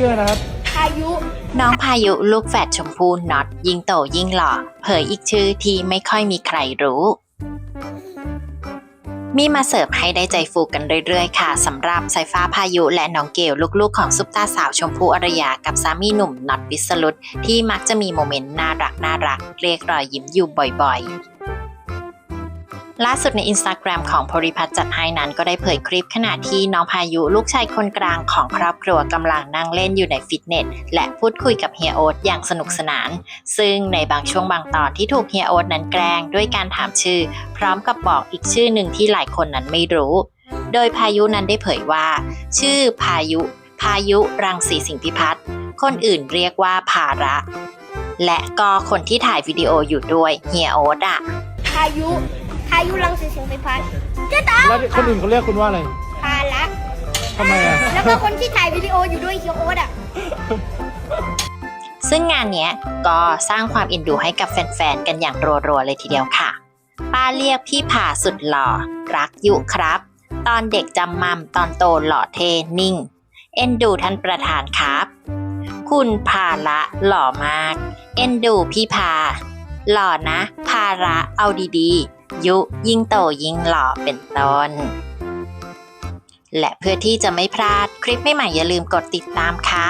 ชื่อนะครับ พายุ น้องพายุลูกแฝดชมพูน็อตยิ่งโตยิ่งหล่อเผยอีกชื่อที่ไม่ค่อยมีใครรู้ มีมาเสิร์ฟให้ได้ใจฟูกันเรื่อยๆ ค่ะสำหรับสายฟ้าพายุและน้องเกลลูกๆ ของซุปตาสาวชมพูอารยากับสามีหนุ่มน็อตวิสรุตที่มักจะมีโมเมนต์น่ารักน่ารักเรียกรอยยิ้มอยู่บ่อยๆ ล่าสุดในอินสตาแกรมของพริพัฒน์จัดให้นั้นก็ได้เผยคลิปขณะที่น้องพายุลูกชายคนกลางของครอบครัวกำลังนั่งเล่นอยู่ในฟิตเนส และพูดคุยกับเฮียโอ๊ตอย่างสนุกสนาน ซึ่งในบางช่วงบางตอนที่ถูกเฮียโอ๊ตนั้นแกล้งด้วยการถามชื่อ พร้อมกับบอกอีกชื่อหนึ่งที่หลายคนนั้นไม่รู้ โดยพายุนั้นได้เผยว่า ชื่อพายุ พายุรังสีสิงพิพัฒน์คนอื่นเรียกว่าภาระ และก็คนที่ถ่ายวิดีโออยู่ด้วยเฮียโอ๊ตอะพายุ พายุรังสีสิงห์ไฟพัดจะตามแล้วคนอื่นเขาเรียกคุณว่าอะไรพาละทำไมอะแล้วก็คนที่ถ่ายวิดีโออยู่ด้วยเคียวโอ๊ตอะ ซึ่งงานเนี้ยก็สร้างความเอ็นดูให้กับแฟนๆ กันอย่างรัวๆ เลยทีเดียวค่ะ ป้าเรียกพี่ผาสุดหล่อ รักยุครับ ตอนเด็กจำมัมตอนโตหล่อเทนิ่ง เอ็นดูท่านประธานครับ คุณภาละหล่อมาก เอ็นดูพี่พาหล่อนะ ภาระเอาดีๆ ยุยิ่งโตยิ่งหล่อเป็นต้น และเพื่อที่จะไม่พลาดคลิปใหม่ๆอย่าลืมกดติดตามค่ะ